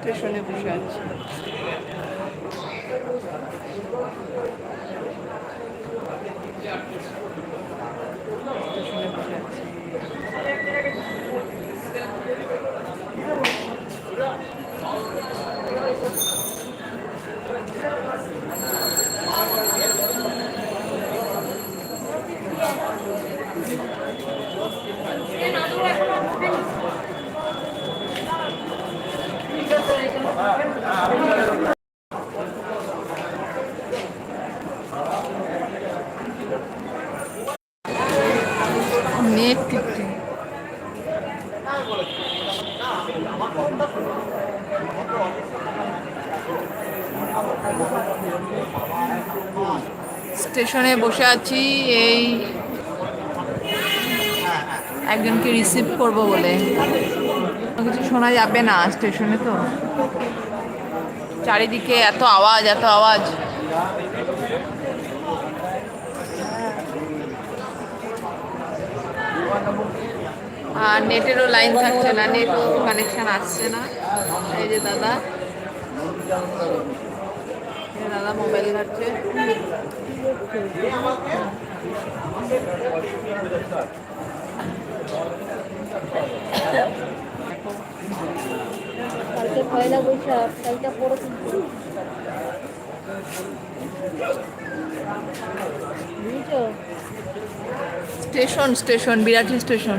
স্টেশনে বসে আছি স্টেশনে বসে আছি স্টেশনে বসে আছি, এই একজনকে রিসিভ করব বলে। কিছু শোনা যাবে না স্টেশনে তো। চারিদিকে এত আওয়াজ এত আওয়াজ। আর নেটেরও লাইন থাকছে না নেটও কানেকশন আসছে না। এই যে দাদা। দাদা মোবাইল ঘাটছে। কালকে পয়লা বৈশাখ শাড়িটা পরে স্টেশন স্টেশন বিরাটি স্টেশন।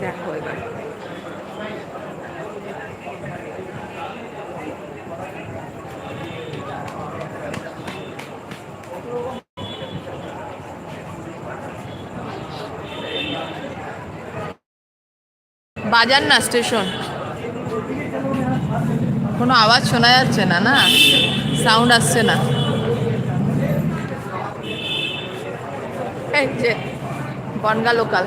দেখো এবার বাজার না স্টেশন? কোনো আওয়াজ শোনা যাচ্ছে না না? সাউন্ড আসছে না। এই বনগা লোকাল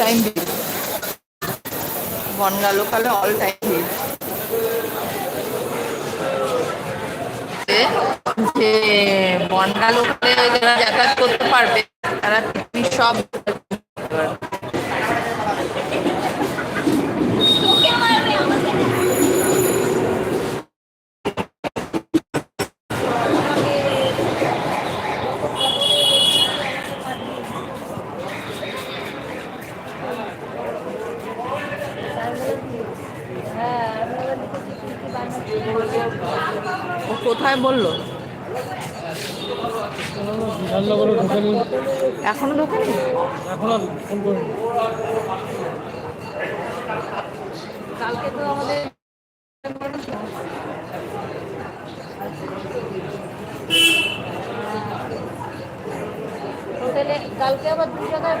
টাইম ভিড় বনগা লোকালে অল টাইম যে বনগা লোকালে যারা যাতায়াত করতে পারবে তারা সব হ্যাঁ আমি আবার লিখেছি কি কি বানাচ্ছি ও কোথায় বলল বিধাননগরে ঢুকেনি এখনও ঢোকেনি এখন আর ফোন করিনি। কালকে তো আমাদের হোটেলে কালকে আবার দু জায়গায়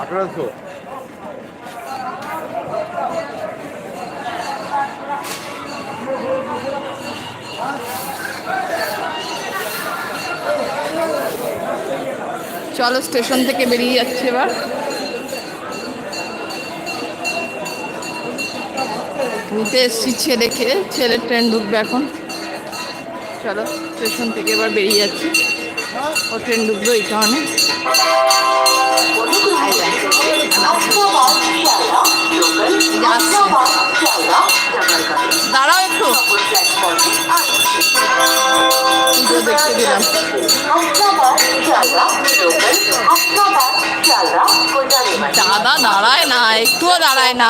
আঠারোশো? চলো স্টেশন থেকে বেরিয়ে যাচ্ছে এবার। নিতে এসছি ছেলেকে ছেলের ট্রেন ঢুকবে এখন। চলো স্টেশন থেকে এবার বেরিয়ে যাচ্ছি। ও ট্রেন ঢুকবে এই কারণে। দাঁড়াও একটু। পুজো দেখতে দাদা দাঁড়ায় না একটুও দাঁড়ায় না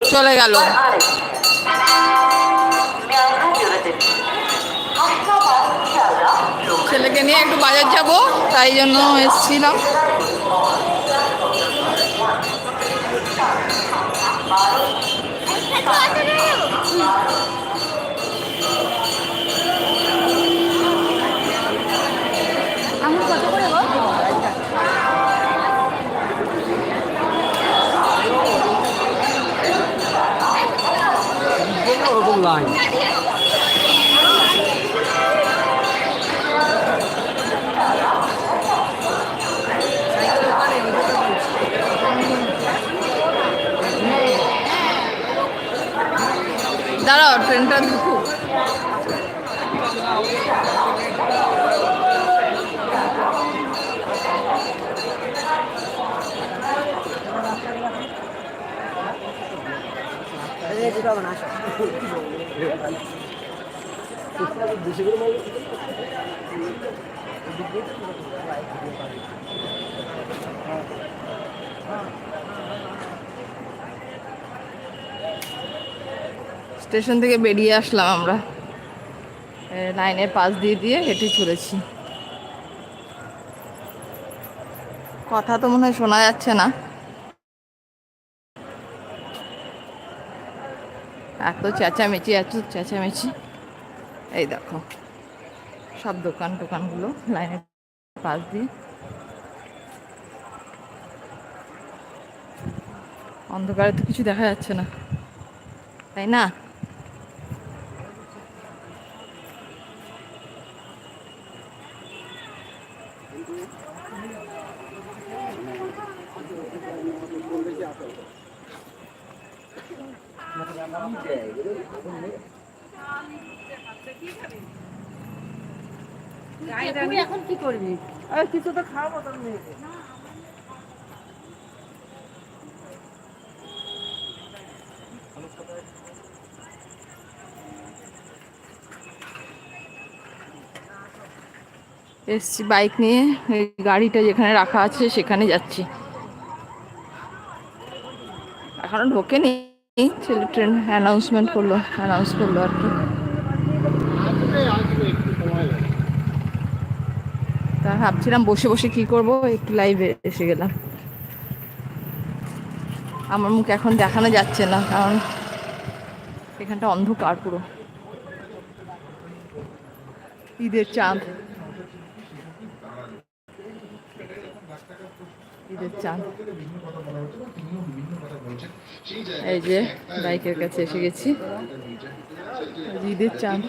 চলে গেল। ছেলেকে নিয়ে একটু বাজার যাব তাই জন্য এসেছিলাম ওরকম লাইন দাঁড়াও ট্রেনটা ঢুকুক স্টেশন থেকে বেরিয়ে আসলাম আমরা। লাইনের পাশ দিয়ে দিয়ে হেঁটে চলেছি। কথা তো মনে হয় শোনা যাচ্ছে না। এত চেঁচামেচি এত চেঁচামেচি। এই দেখো, সব দোকান টোকানগুলো লাইনে পাশ দিয়ে। অন্ধকারে তো কিছু দেখা যাচ্ছে না, তাই না? কিছু তো খাওয়াবো তোর মেয়েকে। এসছি বাইক নিয়ে গাড়িটা যেখানে রাখা আছে সেখানে যাচ্ছি। এখনও ঢোকেনি, ছেলে ট্রেন অ্যানাউন্সমেন্ট করল অ্যানাউন্স করল আর কি আসবে আসবে একটু সময় লাগে তা ভাবছিলাম বসে বসে কি করব, একটু লাইভে এসে গেলাম। আমার মুখ এখন দেখানো যাচ্ছে না, কারণ এখানটা অন্ধকার পুরো। ঈদের চাঁদ। ঈদের চাঁদ। এই যে বাইকের কাছে এসে গেছি। ঈদের চাঁদ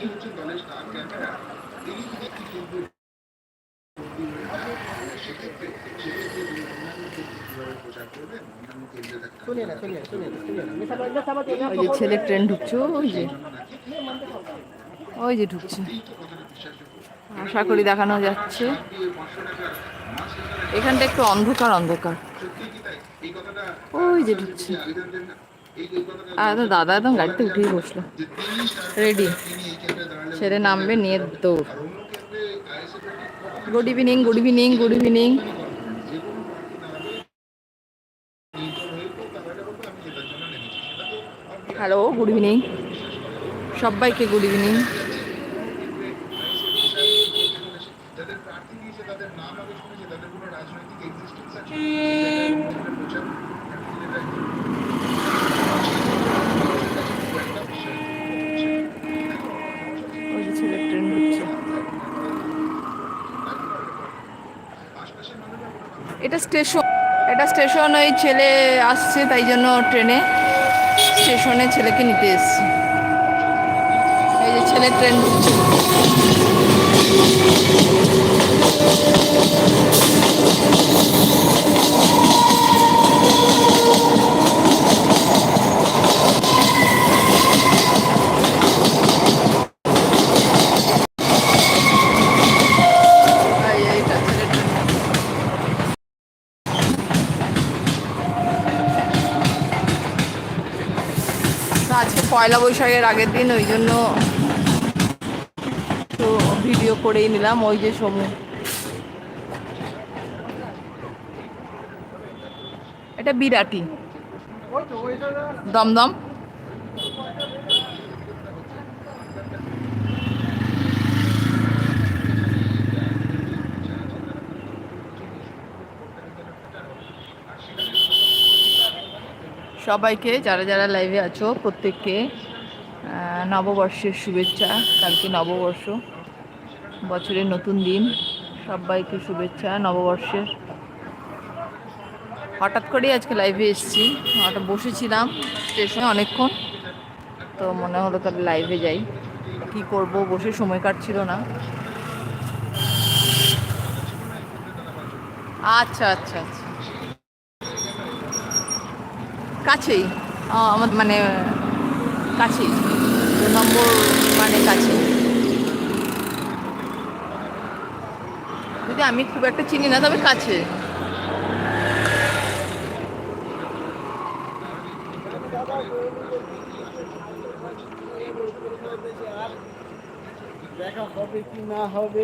শুনে না শুনে শুনে শুনে মিশা বন্ধ সামনে ওই যে ছেলে ট্রেন ঢুকছে ওই যে। ওই যে ঢুকছে। আশা করি দেখানো যাচ্ছে। এখানটা একটু অন্ধকার অন্ধকার। ওই যে ঢুকছে। আর দাদা একদম গাড়িতে উঠেই বসল। রেডি। ছেলে নামবে নিয়ে দৌড়। Good evening good evening good evening good evening সবাইকে গুড ইভিনিং এটা স্টেশন এটা স্টেশন ওই ছেলে আসছে তাই জন্য ট্রেনে স্টেশনে ছেলেকে নিতে এসছি। এই যে ছেলে ট্রেন ঢুকছে এইটা ছেলে ট্রেন তো আজকে পয়লা বৈশাখের আগের দিন, ওই জন্য তো ভিডিও করেই নিলাম, ওই যে সমু। এটা বিরাটি। দমদম। সবাইকে, যারা যারা লাইভে আছো প্রত্যেককে নববর্ষের শুভেচ্ছা, কালকে নববর্ষ, বছরের নতুন দিন, সবাইকে শুভেচ্ছা, নববর্ষের। হঠাৎ করেই আজকে লাইভে এসেছি হঠাৎ বসেছিলাম স্টেশনে অনেকক্ষণ, তো মনে হলো তাহলে লাইভে যাই। কি করব, বসে সময় কাটছিল না। আচ্ছা আচ্ছা আচ্ছা। কাছেই আমার মানে কাছেই, দু নম্বর মানে কাছে যদি আমি খুব একটা চিনি না, তবে কাছে। দেখা হবে কি না হবে।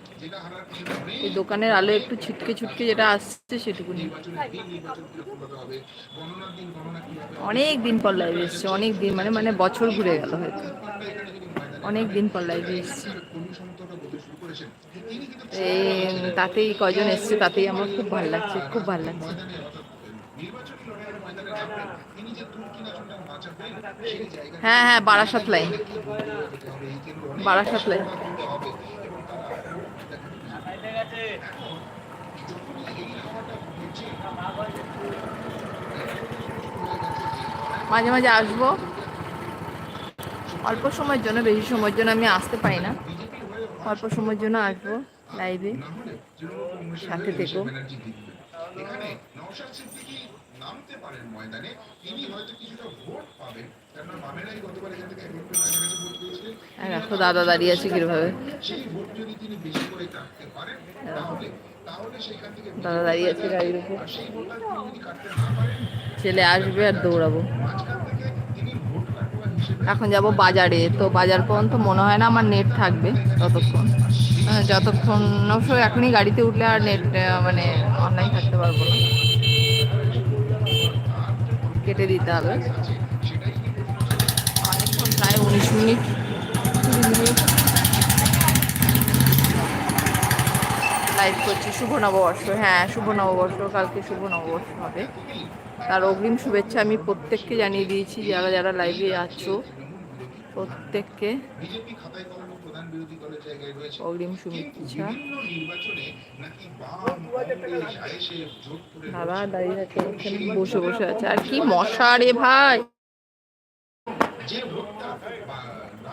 এই দোকানের আলো একটু ছিটকে ছুটকে যেটা আসছে সেটুকু অনেক দিন পর লাইভে এসছে, অনেক দিন মানে মানে বছর ঘুরে গেল হয়তো। অনেক দিন পর লাইভে এসছে। এই, তাতেই কয়জন এসছে তাতেই আমার খুব ভালো লাগছে, খুব ভালো লাগছে। হ্যাঁ হ্যাঁ বারাসাত লাইন বারাসাত লাইন মাঝে মাঝে আসব। অল্প সময়ের জন্য, বেশি সময়ের জন্য আমি আসতে পারি না। অল্প সময়ের জন্য আসব লাইভে সাথে থেকো। এখানে নওশাদ সিদ্দিকী নামতে পারেন ময়দানে। তিনি হয়তো কিছুটা ভোট গতবার এখান দেখো দাদা দাঁড়িয়ে আছে কীভাবে দাদা দাঁড়িয়ে আছে গাড়ির উপর। ছেলে আসবে আর দৌড়াবো। এখন যাব বাজারে। তো বাজার পর্যন্ত মনে হয় না আমার নেট থাকবে ততক্ষণ যতক্ষণ অবশ্য এখনই গাড়িতে উঠলে আর নেট মানে অনলাইন থাকতে পারব না। কেটে দিতে হবে। উনিশ মিনিট। কুড়ি মিনিট লাইভ করছি। শুভ নববর্ষ। হ্যাঁ শুভ নববর্ষ। কালকে শুভ নববর্ষ হবে। তার অগ্রিম শুভেচ্ছা আমি প্রত্যেককে জানিয়ে দিয়েছি যারা যারা লাইভে আছো। প্রত্যেককে অগ্রিম শুভেচ্ছা। বাবা দাঁড়িয়ে আছে বসে বসে আছে। আর কি মশা রে ভাই!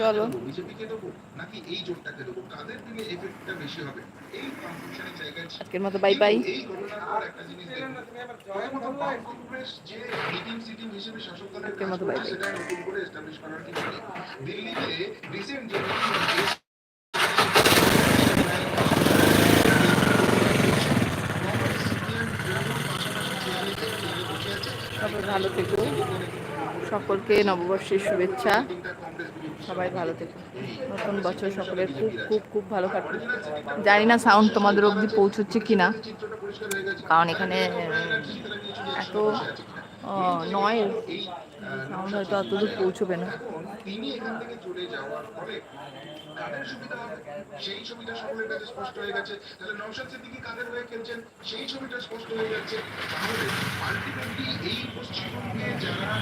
ছিল। আজকের মতো বাই বাই আজকের মতো ভালো থেকো সকলকে নববর্ষের শুভেচ্ছা। সবাই ভালো থেকো। নতুন বছর সকলের খুব খুব খুব ভালো কাটুক। জানি না সাউন্ড তোমাদের অবধি পৌঁছচ্ছে কি না কারণ এখানে এত নয় সাউন্ড হয়তো অত দূর পৌঁছবে না। এই পশ্চিমবঙ্গে যারা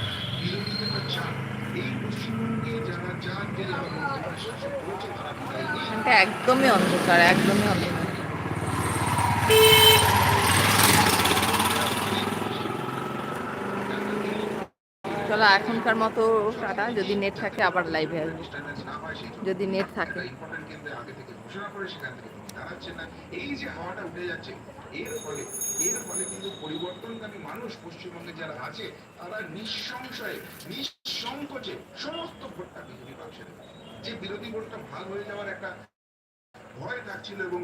একদমই অন্ধকার একদমই অন্ধকার। চলো, এখনকার মতো টাটা, যদি নেট থাকে আবার লাইভে আসব। যদি নেট থাকে। এর ফলে এর ফলে কিন্তু পরিবর্তনকামী মানুষ পশ্চিমবঙ্গে যারা আছে, তারা নিঃসংশয়ে, নিঃসংকোচে সমস্ত ভোটটা বিজেপি পাচ্ছে যে বিরোধী ভোটটা ভাগ হয়ে যাওয়ার একটা ভয় থাকছিল এবং